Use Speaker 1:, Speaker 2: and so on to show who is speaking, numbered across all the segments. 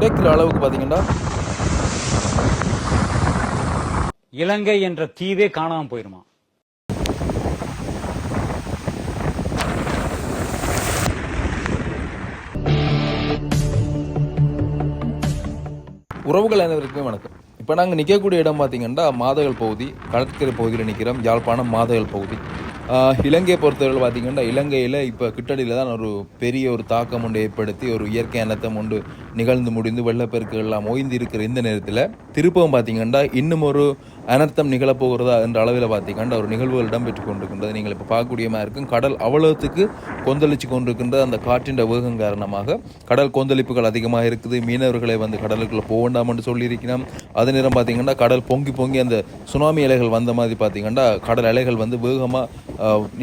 Speaker 1: உடைக்கிற அளவுக்கு பார்த்தீங்கன்னா
Speaker 2: இலங்கை என்ற தீவே காணாம போயிருமா?
Speaker 1: உறவுகள் அனைவருக்குமே வணக்கம். இப்போ நாங்கள் நிற்கக்கூடிய இடம் பார்த்தீங்கன்னா மாதகள் பகுதி கடற்கரை பகுதியில் நிற்கிறோம் யாழ்ப்பாணம் மாதகள் பகுதி. இலங்கையை பொறுத்தவரை பார்த்தீங்கன்னா இலங்கையில் இப்போ கிட்டடியில் தான் ஒரு பெரிய ஒரு தாக்கம் ஒன்று ஏற்படுத்தி ஒரு இயற்கை அனத்தம் ஒன்று நிகழ்ந்து முடிந்து வெள்ளப்பெருக்குகள்லாம் ஓய்ந்து இருக்கிற இந்த நேரத்தில் திருப்பவும் பார்த்தீங்கன்னா இன்னும் ஒரு அனர்த்தம் நிகழப்போகிறதா என்ற அளவில் பார்த்தீங்கன்னா ஒரு நிகழ்வுகள் இடம்பெற்று கொண்டிருக்கின்றது. நீங்கள் இப்போ பார்க்கக்கூடியமாக இருக்கும் கடல் அவ்வளவுக்கு கொந்தளிச்சு கொண்டிருக்கின்ற அந்த காற்றின் வேகம் காரணமாக கடல் கொந்தளிப்புகள் அதிகமாக இருக்குது. மீனவர்களை வந்து கடலுக்குள்ளே போக வேண்டாம் என்று சொல்லியிருக்கிறோம் அதே நேரம் பார்த்தீங்கன்னா கடல் பொங்கி பொங்கி அந்த சுனாமி அலைகள் வந்த மாதிரி பார்த்தீங்கன்னா கடல் அலைகள் வந்து வேகமாக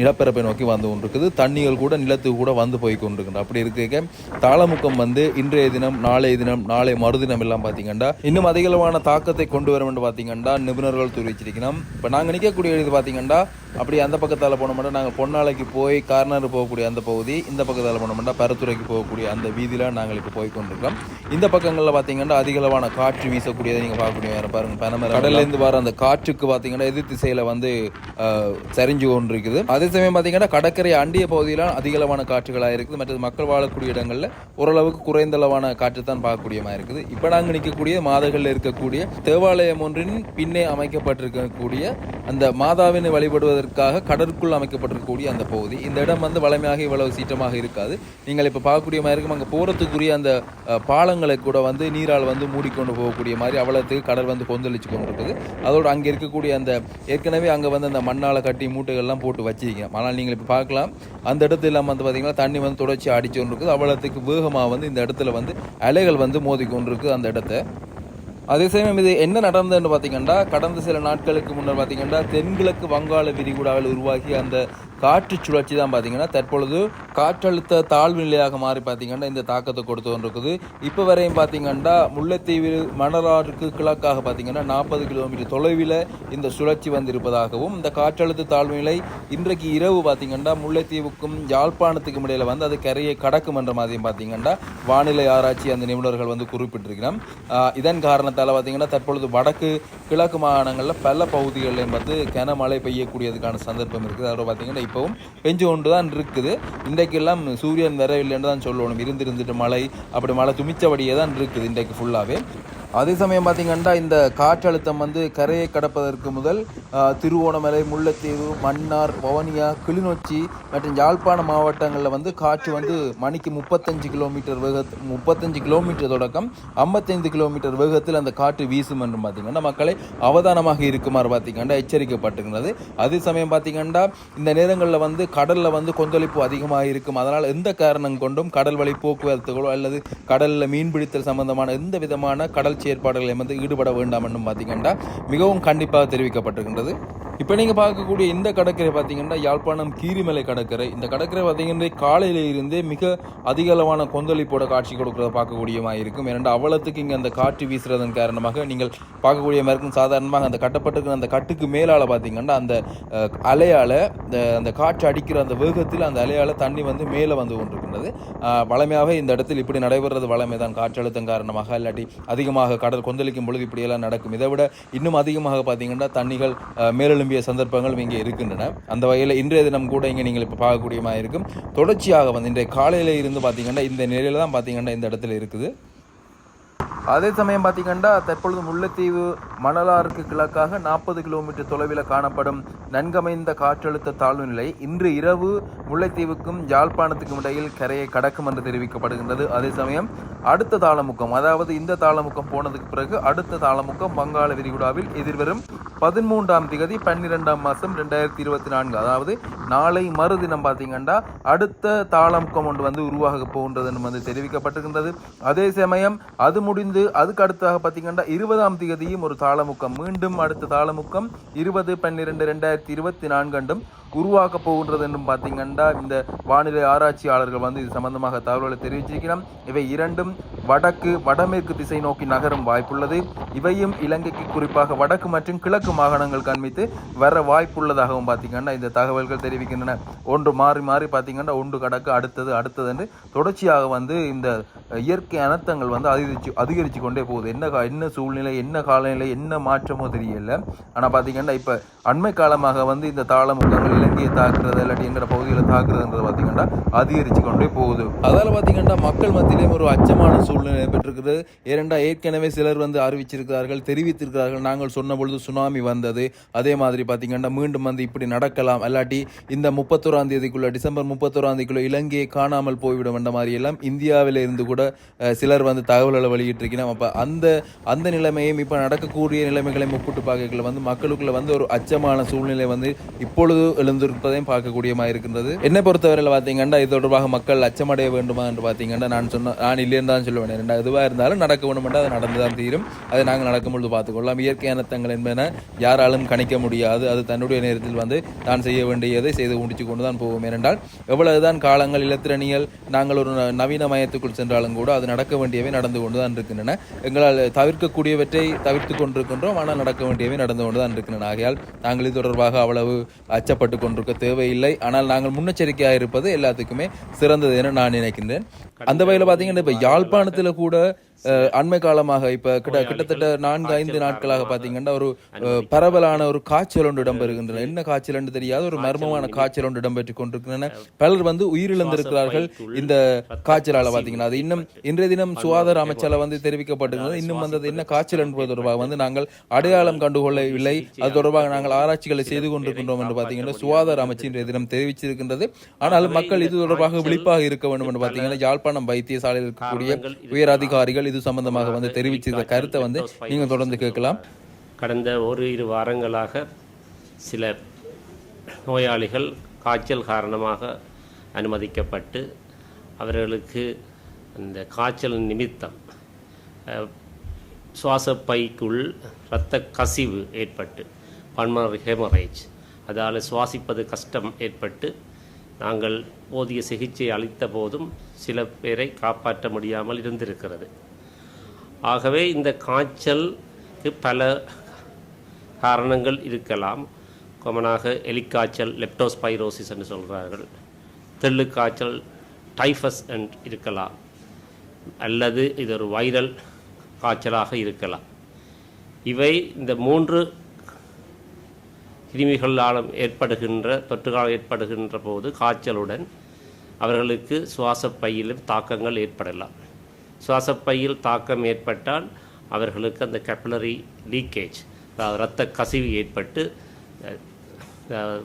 Speaker 1: நிலப்பரப்பை நோக்கி வந்து கொண்டிருக்குது. தண்ணிகள் கூட நிலத்துக்கு கூட வந்து போய் கொண்டிருக்கின்றன. அப்படி இருக்க தாளமுக்கம் வந்து இன்றைய தினம் நாளைய தினம் நாளை மறுதினம் எல்லாம் பார்த்தீங்கன்னா இன்னும் அதிகளவான தாக்கத்தை கொண்டு வரும் என்று பார்த்தீங்கன்னா நிபுணர்கள் தெரிவிச்சிருக்கணும் இப்போ நாங்கள் நிற்கக்கூடிய இது பார்த்தீங்கன்னா அப்படி அந்த பக்கத்தால் போனோம்னா நாங்கள் பொன்னாலைக்கு போய் கார்னர் போகக்கூடிய அந்த பகுதி இந்த பக்கத்தால் போனோம்னா பருத்துறைக்கு போகக்கூடிய அந்த வீதியில் நாங்கள் இப்போ போய் கொண்டிருக்கோம் இந்த பக்கங்களில் பார்த்தீங்கன்னா அதிகளவான காற்று வீசக்கூடியதை நீங்கள் பார்க்கக்கூடிய வேறு பாருங்க. பனமரம் கடல்லேருந்து வர அந்த காற்றுக்கு பார்த்தீங்கன்னா எதிர் திசையில் வந்து சரிஞ்சு கொண்டு இருக்குது அதே சமயம் பார்த்தீங்கன்னா கடற்கரை அண்டிய பகுதியில் அதிகளவான காற்றுகளாக இருக்குது. மற்றது மக்கள் வாழக்கூடிய இடங்களில் ஓரளவுக்கு குறைந்த அளவான காற்று தான் பார்க்கக்கூடியமாக இருக்குது. இப்போ நாங்கள் நிற்கக்கூடிய மாதகளில் இருக்கக்கூடிய தேவாலயம் ஒன்றின் பின்னே அமைக்கப்பட்டிருக்கக்கூடிய அந்த மாதாவினை வழிபடுவதற்காக கடற்குள் அமைக்கப்பட்டிருக்கக்கூடிய அந்த பகுதி. இந்த இடம் வந்து வளமையாக இவ்வளவு சீற்றமாக இருக்காது. நீங்கள் இப்போ பார்க்கக்கூடிய மாதிரி இருக்கும். அங்கே போகிறதுக்குரிய அந்த பாலங்களை கூட வந்து நீரால் வந்து மூடிக்கொண்டு போகக்கூடிய மாதிரி அவ்வளோத்துக்கு கடல் வந்து கொந்தளிச்சு கொண்டு இருக்குது அங்கே இருக்கக்கூடிய அந்த ஏற்கனவே அங்கே வந்து அந்த மண்ணால் கட்டி மூட்டைகள்லாம் போட்டு வச்சிருக்கீங்க ஆனால் நீங்கள் இப்போ பார்க்கலாம். அந்த இடத்துல இல்லாமல் வந்து பார்த்தீங்கன்னா தண்ணி வந்து தொடர்ச்சி அடிச்சு கொண்டு இருக்குது அவ்வளோத்துக்கு வேகமாக வந்து இந்த இடத்துல வந்து அலைகள் வந்து மோதி கொண்டு இருக்குது அந்த இடத்த. அதே சமயம் இது என்ன நடந்ததுன்னு பார்த்தீங்கன்னா கடந்த சில நாட்களுக்கு முன்னர் பார்த்தீங்கன்னா தென்கிழக்கு வங்காள விரிகுடாவில் உருவாகி அந்த காற்று சுழற்சி தான் பார்த்தீங்கன்னா தற்பொழுது காற்றழுத்த தாழ்வு நிலையாக மாறி பார்த்தீங்கன்னா இந்த தாக்கத்தை கொடுத்து கொண்டிருக்குது. இப்போ வரையும் பார்த்தீங்கன்னா முல்லைத்தீவு மணலாறுக்கு கிழக்காக பார்த்தீங்கன்னா நாற்பது கிலோமீட்டர் தொலைவில் இந்த சுழற்சி வந்திருப்பதாகவும் இந்த காற்றழுத்த தாழ்வு நிலை இன்றைக்கு இரவு பார்த்தீங்கன்னா முல்லைத்தீவுக்கும் யாழ்ப்பாணத்துக்கும் இடையில வந்து அது கரையை கடக்கும் என்ற மாதிரியும் பார்த்தீங்கன்னா வானிலை ஆராய்ச்சி அந்த நிபுணர்கள் வந்து குறிப்பிட்டிருக்கிறோம் இதன் காரணத்தால் பார்த்தீங்கன்னா தற்பொழுது வடக்கு கிழக்கு மாகாணங்களில் பல பகுதிகளிலையும் வந்து கனமழை பெய்யக்கூடியதுக்கான சந்தர்ப்பம் இருக்குது. அதோட பார்த்தீங்கன்னா இப்போவும் பெஞ்சு கொண்டு தான் இருக்குது. இன்றைக்கெல்லாம் சூரியன் வரவில்லைன்னு தான் சொல்லணும். இருந்திருந்துட்டு மழை அப்படி மழை துமிச்சபடியே தான் இருக்குது இன்றைக்கு ஃபுல்லாகவே அதே சமயம் பார்த்தீங்கன்னா இந்த காற்றழுத்தம் வந்து கரையை கடப்பதற்கு முதல் திருவோணமலை முல்லைத்தீவு மன்னார் பவனியா கிளிநொச்சி மற்றும் யாழ்ப்பாண மாவட்டங்களில் வந்து காற்று வந்து மணிக்கு முப்பத்தஞ்சு கிலோமீட்டர் வேக முப்பத்தஞ்சு கிலோமீட்டர் தொடக்கம் ஐம்பத்தைந்து கிலோமீட்டர் வேகத்தில் அந்த காற்று வீசும் என்று பார்த்திங்கன்னா மக்களை அவதானமாக இருக்குமாறு பார்த்தீங்கன்னா எச்சரிக்கப்பட்டிருக்கிறது அதே சமயம் பார்த்தீங்கன்னா இந்த நேரங்களில் வந்து கடலில் வந்து கொந்தளிப்பு அதிகமாக இருக்கும். அதனால் எந்த காரணம் கொண்டும் கடல் வழி போக்குவரத்துகளோ அல்லது கடலில் மீன்பிடித்தல் சம்பந்தமான எந்த விதமான கடல் ஏற்பாடுகளை வந்து ஈடுபட வேண்டாம் என்றும் பார்த்தீங்கன்னா மிகவும் கண்டிப்பாக தெரிவிக்கப்பட்டிருக்கின்றது. இப்போ நீங்கள் பார்க்கக்கூடிய இந்த கடற்கரை பார்த்தீங்கன்னா யாழ்ப்பாணம் கீரிமலை கடற்கரை. இந்த கடற்கரை பார்த்தீங்கன்னா காலையில இருந்தே மிக அதிக அளவான கொந்தளிப்போட காட்சி கொடுக்கறத பார்க்கக்கூடியமாக இருக்கும். ஏன்னா அவ்வளத்துக்கு இங்கே அந்த காற்று வீசுறதன் காரணமாக நீங்கள் பார்க்கக்கூடிய மாதிரி சாதாரணமாக அந்த கட்டப்பட்டிருக்கிற அந்த கட்டுக்கு மேலால் பார்த்தீங்கன்னா அந்த அலையால் அலையால இந்த அந்த காற்று அடிக்கிற அந்த வேகத்தில் அந்த அலையால தண்ணி வந்து மேலே வந்து கொண்டிருக்கின்றது. வளமையாக இந்த இடத்தில் இப்படி நடைபெறது வளமை தான் காற்றழுத்தம் காரணமாக இல்லாட்டி அதிகமாக கடல் கொந்தளிக்கும் பொழுது இப்படியெல்லாம் நடக்கும். இதை விட இன்னும் அதிகமாக பார்த்தீங்கன்னா தண்ணிகள் மேலெழும்பிய சந்தர்ப்பங்களும் இங்கே இருக்கின்றன. அந்த வகையில் இன்றைய தினம் கூட இங்கே நீங்கள் இப்போ பார்க்கக்கூடியமாக இருக்கும். தொடர்ச்சியாக வந்து இன்றைய காலையில் இருந்து பார்த்தீங்கன்னா இந்த நிலையில தான் பார்த்தீங்கன்னா இந்த இடத்துல இருக்குது. அதே சமயம் பார்த்தீங்கன்னா தற்பொழுது முல்லைத்தீவு மணலாறுக்கு கிழக்காக நாற்பது கிலோமீட்டர் தொலைவில் காணப்படும் நன்கமைந்த காற்றழுத்த தாழ்வு நிலை இன்று இரவு முல்லைத்தீவுக்கும் யாழ்ப்பாணத்துக்கும் இடையில் கரையை கடக்கும் என்று தெரிவிக்கப்படுகின்றது. அதே சமயம் அடுத்த தாளமுக்கம் அதாவது இந்த தாளமுக்கம் போனதுக்கு பிறகு அடுத்த தாளமுக்கம் வங்காள விரிகுடாவில் எதிர்வரும் பதிமூன்றாம் திகதி பன்னிரெண்டாம் மாதம் ரெண்டாயிரத்தி இருபத்தி நான்கு அதாவது நாளை மறுதினம் பார்த்தீங்கன்னா அடுத்த தாளமுக்கம் ஒன்று வந்து உருவாக போகின்றது என்று வந்து தெரிவிக்கப்பட்டிருக்கின்றது. அதே சமயம் அது முடி முடிந்து அதுக்கு அடுத்தாக பார்த்தீங்கன்னா இருபதாம் திகதியும் ஒரு தாளமுக்கம். மீண்டும் அடுத்த தாளமுக்கம் இருபது பன்னிரெண்டு ரெண்டாயிரத்தி இருபத்தி நான்கு அன்றும் உருவாக்க போகின்றது என்றும் பார்த்தீங்கன்னா இந்த வானிலை ஆராய்ச்சியாளர்கள் வந்து இது சம்பந்தமாக தகவல்களை தெரிவிச்சிருக்கிறோம். இவை இரண்டும் வடக்கு வடமேற்கு திசை நோக்கி நகரும் வாய்ப்புள்ளது. இவையும் இலங்கைக்கு குறிப்பாக வடக்கு மற்றும் கிழக்கு மாகாணங்கள் கண்மித்து வர வாய்ப்புள்ளதாகவும் பார்த்தீங்கன்னா இந்த தகவல்கள் தெரிவிக்கின்றன. ஒன்று மாறி மாறி பார்த்தீங்கன்னா ஒன்று கடக்கு அடுத்தது அடுத்தது என்று தொடர்ச்சியாக வந்து இந்த இயற்கை அனர்த்தங்கள் வந்து அதிகரிச்சு அதிகரித்து கொண்டே போகுது. என்ன கா- என்ன சூழ்நிலை என்ன காலநிலை என்ன மாற்றமோ தெரியல. ஆனால் பார்த்தீங்கன்னா இப்போ அண்மை காலமாக வந்து இந்த தாளமுகங்கள் இலங்கையை தாக்குறது இல்லாட்டி எங்கிற பகுதியில் தாக்குறதுன்றது பார்த்தீங்கன்னா அதிகரித்து கொண்டே போகுது. அதால் பார்த்தீங்கன்னா மக்கள் மத்தியிலேயும் ஒரு அச்சமான சூழ்நிலை நடைபெற்றிருக்கிறது ஏனென்றால் ஏற்கனவே சிலர் வந்து அறிவிச்சிருக்கிறார்கள் தெரிவித்திருக்கிறார்கள். நாங்கள் சொன்ன பொழுது சுனாமி வந்தது. அதே மாதிரி பார்த்தீங்கன்னா மீண்டும் வந்து இப்படி நடக்கலாம். அல்லாட்டி இந்த முப்பத்தோராம் தேதிக்குள்ள டிசம்பர் முப்பத்தோராம் தேதிக்குள்ள இலங்கையை காணாமல் போய்விடும் என்ற மாதிரி எல்லாம் இந்தியாவில் இருந்து கூட சிலர் வந்து தகவல்களை வெளியிட்டிருக்கிறோம். அப்போ அந்த அந்த நிலைமையும் இப்போ நடக்கக்கூடிய நிலைமைகளை முப்பிட்டு பார்க்கல வந்து மக்களுக்குள்ள வந்து ஒரு அச்சமான சூழ்நிலை வந்து இப்பொழுது எழுந்திருப்பதையும் பார்க்கக்கூடியமாக இருக்கின்றது. என்னை பொறுத்தவரையில் பார்த்தீங்கன்னா இது தொடர்பாக மக்கள் அச்சமடைய வேண்டுமா என்று பார்த்தீங்கன்னா நான் சொன்ன நான் இல்லைன்னு தான் சொல்லுவேன் ரெண்டா எதுவாக இருந்தாலும் நடக்க வேண்டுமென்றால் அது நடந்து தான் தீரும். அதை நாங்கள் நடக்கும் பொழுது பார்த்துக்கொள்ளலாம். இயற்கை அனர்த்தங்கள் என்பன யாராலும் கணிக்க முடியாது. அது தன்னுடைய நேரத்தில் வந்து தான் செய்ய வேண்டியதை செய்து முடிச்சு கொண்டு தான் போவோம் ஏனென்றால் எவ்வளவுதான் காலங்கள் இலத்திரணிகள் நாங்கள் ஒரு ந- நவீன மயத்துக்குள் சென்றாலும் கூட அது நடக்க வேண்டியவை நடந்து கொண்டு தான் இருக்கின்றன. எங்களால் தவிர்க்கக்கூடியவற்றை தவிர்த்து கொண்டிருக்கின்றோம். ஆனால் நடக்க வேண்டியவை நடந்து கொண்டு தான் இருக்கின்றன. ஆகையால் நாங்கள் இது தொடர்பாக அவ்வளவு அச்சப்பட்டு கொண்டிருக்க தேவையில்லை. ஆனால் நாங்கள் முன்னெச்சரிக்கையாக இருப்பது எல்லாத்துக்குமே சிறந்தது என நான் நினைக்கின்றேன். அந்த வகையில் பார்த்தீங்கன்னா இப்போ யாழ்ப்பாணத்தில் கூட அண்மை காலமாக இப்போ கிட்ட கிட்டத்தட்ட நான்கு ஐந்து நாட்களாக பார்த்தீங்கன்னா ஒரு பரவலான ஒரு காய்ச்சல் ஒன்று இடம்பெறுகின்றன. என்ன காய்ச்சல் என்று தெரியாத ஒரு மர்மமான காய்ச்சல் ஒன்று இடம்பெற்றுக் கொண்டிருக்கின்றன. பலர் வந்து உயிரிழந்திருக்கிறார்கள் இந்த காய்ச்சலால பார்த்தீங்கன்னா அது இன்னும் இன்றைய தினம் சுகாதார அமைச்சால வந்து தெரிவிக்கப்பட்டிருக்கிறது. இன்னும் வந்து அது என்ன காய்ச்சல் என்பது தொடர்பாக வந்து நாங்கள் அடையாளம் கண்டுகொள்ளவில்லை. அது தொடர்பாக நாங்கள் ஆராய்ச்சிகளை செய்து கொண்டிருக்கின்றோம் என்று பார்த்தீங்கன்னா சுகாதார அமைச்சு இன்றைய தினம் தெரிவிச்சிருக்கின்றது. ஆனால் மக்கள் இது தொடர்பாக விழிப்பாக இருக்க வேண்டும் என்று பார்த்தீங்கன்னா யாழ்ப்பாணம் வைத்தியசாலையில் இருக்கக்கூடிய உயர் அதிகாரிகள் இது சம்பந்தமாக வந்து தெரிவிச்சிருந்த கருத்தை வந்து நீங்க தொடர்ந்து கேட்கலாம்.
Speaker 3: கடந்த ஒரு இரு வாரங்களாக சில நோயாளிகள் காய்ச்சல் காரணமாக அனுமதிக்கப்பட்டு அவர்களுக்கு அந்த காய்ச்சல் நிமித்தம் சுவாசப்பைக்குள் இரத்த கசிவு ஏற்பட்டு பல்மனரி ஹெமரேஜ் அதால் சுவாசிப்பது கஷ்டம் ஏற்பட்டு நாங்கள் போதிய சிகிச்சை அளித்த போதும் சில பேரை காப்பாற்ற முடியாமல் இருந்திருக்கிறது. ஆகவே இந்த காய்ச்சலுக்கு பல காரணங்கள் இருக்கலாம். கொமனாக எலிக்காய்ச்சல் லெப்டோஸ்பைரோசிஸ் என்று சொல்கிறார்கள் தெள்ளு காய்ச்சல் டைஃபஸ் என்று இருக்கலாம். அல்லது இது ஒரு வைரல் காய்ச்சலாக இருக்கலாம். இவை இந்த மூன்று கிருமிகளாலும் ஏற்படுகின்ற தொற்றுகளால் ஏற்படுகின்ற போது காய்ச்சலுடன் அவர்களுக்கு சுவாசப்பையிலும் தாக்கங்கள் ஏற்படலாம். சுவாசப்பையில் தாக்கம் ஏற்பட்டால் அவர்களுக்கு அந்த கேப்பிலரி லீக்கேஜ் அதாவது இரத்த கசிவு ஏற்பட்டு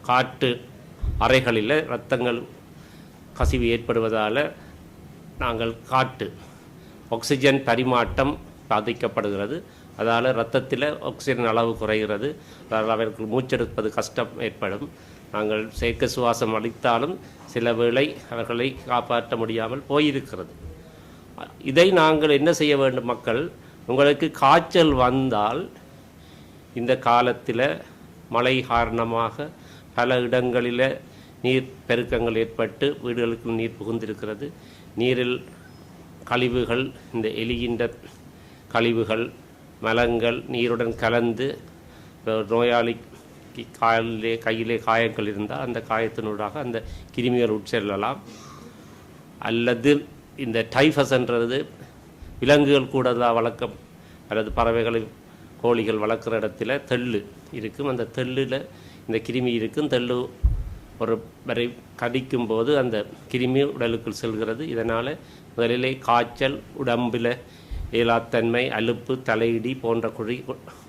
Speaker 3: காட்டு அறைகளில் இரத்தங்கள் கசிவு ஏற்படுவதால் நாங்கள் காட்டு ஆக்சிஜன் பரிமாற்றம் பாதிக்கப்படுகிறது. அதால் இரத்தத்தில் ஆக்சிஜன் அளவு குறைகிறது. அதனால் அவர்கள் மூச்செடுப்பது கஷ்டம் ஏற்படும். நாங்கள் செயற்கை சுவாசம் அளித்தாலும் சில வேளை அவர்களை காப்பாற்ற முடியாமல் போயிருக்கிறது. இதை நாங்கள் என்ன செய்ய வேண்டும் மக்கள்? உங்களுக்கு காய்ச்சல் வந்தால் இந்த காலத்தில் மழை காரணமாக பல இடங்களில் நீர் பெருக்கங்கள் ஏற்பட்டு வீடுகளுக்கு நீர் புகுந்திருக்கிறது. நீரில் கழிவுகள் இந்த எலிகின்ற கழிவுகள் மலங்கள் நீருடன் கலந்து நோயாளிக்கு காலிலே கையிலே காயங்கள் இருந்தால் அந்த காயத்தினூடாக அந்த கிருமிகள் உட்செல்லலாம். அல்லது இந்த டைஃபஸ்ன்றது விலங்குகள் கூட தான் வளர்க்கம் அல்லது பறவைகளை கோழிகள் வளர்க்குற இடத்துல தெள்ளு இருக்கும். அந்த தெள்ளில் இந்த கிருமி இருக்கும். தெள்ளு ஒரு வரை கடிக்கும் போது அந்த கிருமி உடலுக்குள் செல்கிறது. இதனால் முதலிலே காய்ச்சல் உடம்பில் இயலாத்தன்மை அலுப்பு தலையிடி போன்ற குறி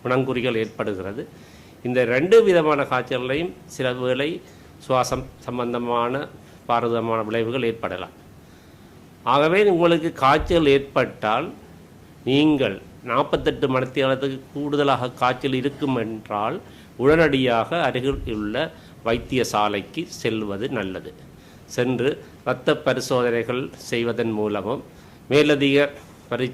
Speaker 3: குணங்குறிகள் ஏற்படுகிறது. இந்த ரெண்டு விதமான காய்ச்சல்களையும் சில வேளை சுவாசம் சம்பந்தமான பாரதமான விளைவுகள் ஏற்படலாம். ஆகவே உங்களுக்கு காய்ச்சல் ஏற்பட்டால் நீங்கள் நாற்பத்தெட்டு மணித்தியாலத்துக்கு கூடுதலாக காய்ச்சல் இருக்கும் என்றால் உடனடியாக அருகில் உள்ள வைத்தியசாலைக்கு செல்வது நல்லது. சென்று இரத்த பரிசோதனைகள் செய்வதன் மூலமும் மேலதிக பரி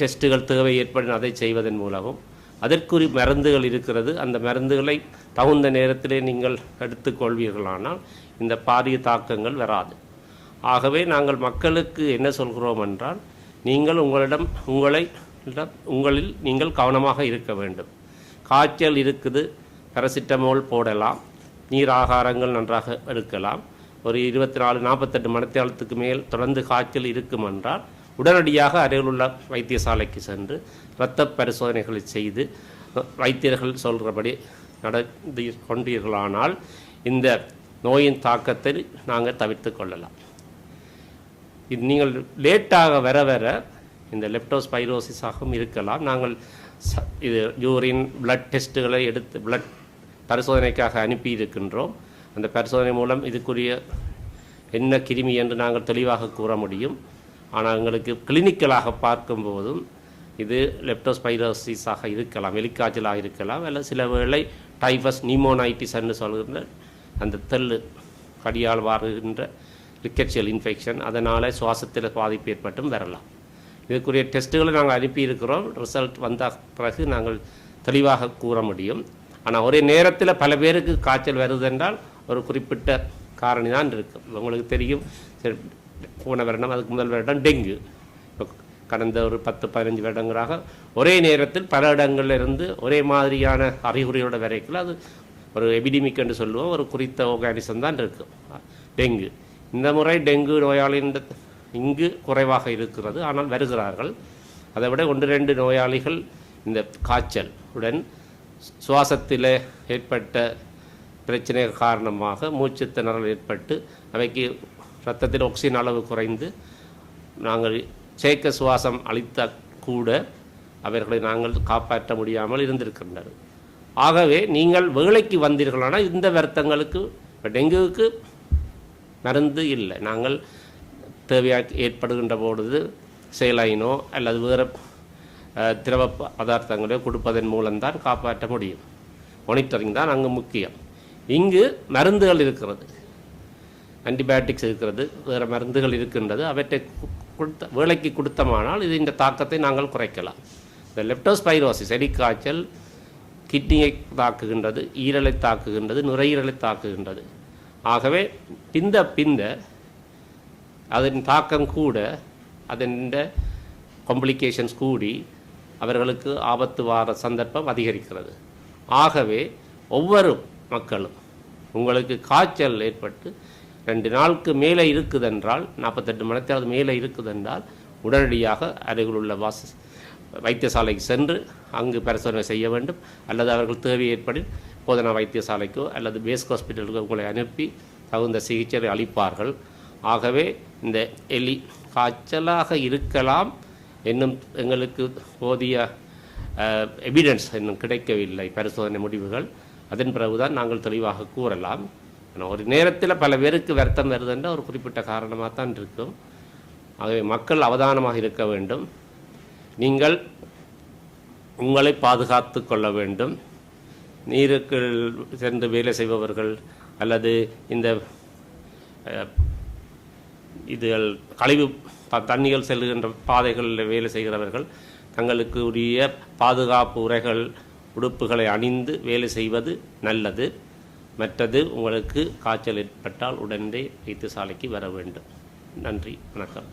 Speaker 3: டெஸ்ட்டுகள் தேவை ஏற்படும் அதை செய்வதன் மூலமும் அதற்குரிய மருந்துகள் இருக்கிறது. அந்த மருந்துகளை தகுந்த நேரத்திலே நீங்கள் எடுத்துக்கொள்வீர்களானால் இந்த பாரிய தாக்கங்கள் வராது. ஆகவே நாங்கள் மக்களுக்கு என்ன சொல்கிறோம் என்றால் நீங்கள் உங்களிடம் உங்களை உங்களில் நீங்கள் கவனமாக இருக்க வேண்டும். காய்ச்சல் இருக்குது பெரசிட்டமோல் போடலாம் நீர் ஆகாரங்கள் நன்றாக எடுக்கலாம். ஒரு இருபத்தி நாலு நாற்பத்தெட்டு மணித்தியாலத்துக்கு மேல் தொடர்ந்து காய்ச்சல் இருக்கும் என்றால் உடனடியாக அருகிலுள்ள வைத்தியசாலைக்கு சென்று இரத்த பரிசோதனைகளை செய்து வைத்தியர்கள் சொல்கிறபடி நடந்து கொண்டீர்களானால் இந்த நோயின் தாக்கத்தை நாங்கள் தவிர்த்து கொள்ளலாம். இது நீங்கள் லேட்டாக வர வர இந்த லெப்டோஸ்பைரோசிஸாகவும் இருக்கலாம். நாங்கள் இது யூரின் பிளட் டெஸ்ட்டுகளை எடுத்து பிளட் பரிசோதனைக்காக அனுப்பி இருக்கின்றோம். அந்த பரிசோதனை மூலம் இதுக்குரிய என்ன கிருமி என்று நாங்கள் தெளிவாக கூற முடியும். ஆனால் எங்களுக்கு கிளினிக்கலாக பார்க்கும்போதும் இது லெப்டோஸ்பைரோசிஸாக இருக்கலாம் எலிக்காய்ச்சலாக இருக்கலாம். அல்ல சில வேளை டைஃபஸ் நிமோனைட்டிஸ் என்று சொல்கின்ற அந்த தெள்ளு கடியால் வாருகின்ற ரிக்கெட்சியல் இன்ஃபெக்ஷன் அதனால் சுவாசத்தில் பாதிப்பு ஏற்பட்டும் வரலாம். இதுக்குரிய டெஸ்ட்டுகளை நாங்கள் அனுப்பியிருக்கிறோம். ரிசல்ட் வந்த பிறகு நாங்கள் தெளிவாக கூற முடியும். ஆனால் ஒரே நேரத்தில் பல பேருக்கு காய்ச்சல் வருதென்றால் ஒரு குறிப்பிட்ட காரணி தான் இருக்கும் உங்களுக்கு தெரியும் சரி, போன வருடம் அதுக்கு முதல் வருடம் டெங்கு. இப்போ கடந்த ஒரு பத்து பதினஞ்சு வருடங்களாக ஒரே நேரத்தில் பல இடங்கள்ல இருந்து ஒரே மாதிரியான அறிகுறியோட வரைக்கும் அது ஒரு எபிடிமிக் என்று சொல்லுவோம் ஒரு குறித்த ஆர்கானிசம் தான் இருக்கும் டெங்கு. இந்த முறை டெங்கு நோயாளியின் இங்கு குறைவாக இருக்கிறது. ஆனால் வருகிறார்கள். அதை விட ஒன்று ரெண்டு நோயாளிகள் இந்த காய்ச்சல் உடன் சுவாசத்தில் ஏற்பட்ட பிரச்சனை காரணமாக மூச்சு திணறல் ஏற்பட்டு அவைக்கு இரத்தத்தில் ஆக்சிஜன் அளவு குறைந்து நாங்கள் சேர்க்க சுவாசம் அளித்த கூட அவர்களை நாங்கள் காப்பாற்ற முடியாமல் இருந்திருக்கின்றனர். ஆகவே நீங்கள் வேலைக்கு வந்தீர்களானால் இந்த வருத்தங்களுக்கு இப்போ டெங்குவுக்கு மருந்து இல்லை. நாங்கள் தேவையாக ஏற்படுகின்ற பொழுது செயலாயினோ அல்லது வேறு திரவ பதார்த்தங்களோ கொடுப்பதன் மூலம்தான் காப்பாற்ற முடியும். மானிட்டரிங் தான் அங்கு முக்கியம். இங்கு மருந்துகள் இருக்கிறது. ஆன்டிபயோட்டிக்ஸ் இருக்கிறது. வேறு மருந்துகள் இருக்கின்றது. அவற்றை கொடுத்த வேலைக்கு கொடுத்தமானால் இது இந்த தாக்கத்தை நாங்கள் குறைக்கலாம். இந்த லெப்டோஸ்பைரோசிஸ் எலிக்காய்ச்சல் கிட்னியை தாக்குகின்றது ஈரலை தாக்குகின்றது நுரையீரலை தாக்குகின்றது. ஆகவே பிந்த பிந்த அதன் தாக்கம் கூட அதன் காம்ப்ளிகேஷன்ஸ் கூடி அவர்களுக்கு ஆபத்து வார சந்தர்ப்பம் அதிகரிக்கிறது. ஆகவே ஒவ்வொரு மக்களும் உங்களுக்கு காய்ச்சல் ஏற்பட்டு ரெண்டு நாளுக்கு மேலே இருக்குதென்றால் நாற்பத்தெட்டு மணி நேரத்தில் மேலே இருக்குதென்றால் உடனடியாக அருகில் உள்ள வாச வைத்தியசாலைக்கு சென்று அங்கு பரிசோதனை செய்ய வேண்டும். அல்லது அவர்கள் தேவை ஏற்படின் போதனா வைத்தியசாலைக்கோ அல்லது பேஸ்க் ஹாஸ்பிட்டலுக்கோ உங்களை அனுப்பி தகுந்த சிகிச்சை அளிப்பார்கள். ஆகவே இந்த எலி காய்ச்சலாக இருக்கலாம் இன்னும் எங்களுக்கு போதிய எவிடன்ஸ் இன்னும் கிடைக்கவில்லை பரிசோதனை முடிவுகள். அதன் பிறகுதான் நாங்கள் தெளிவாக கூறலாம். ஒரு நேரத்தில் பல பேருக்கு வருத்தம் வருதுன்ற ஒரு குறிப்பிட்ட காரணமாக தான் இருக்கும். ஆகவே மக்கள் அவதானமாக இருக்க வேண்டும். நீங்கள் உங்களை பாதுகாத்து கொள்ள வேண்டும். நீருக்கு சென்று வேலை செய்பவர்கள் அல்லது இந்த இது கழிவு ப- தண்ணிகள் செல்லுகின்ற பாதைகளில் வேலை செய்கிறவர்கள் தங்களுக்கு உரிய பாதுகாப்பு உரைகள் உடுப்புகளை அணிந்து வேலை செய்வது நல்லது. மற்றது உங்களுக்கு காய்ச்சல் ஏற்பட்டால் உடனே வைத்தியசாலைக்கு வர வேண்டும். நன்றி வணக்கம்.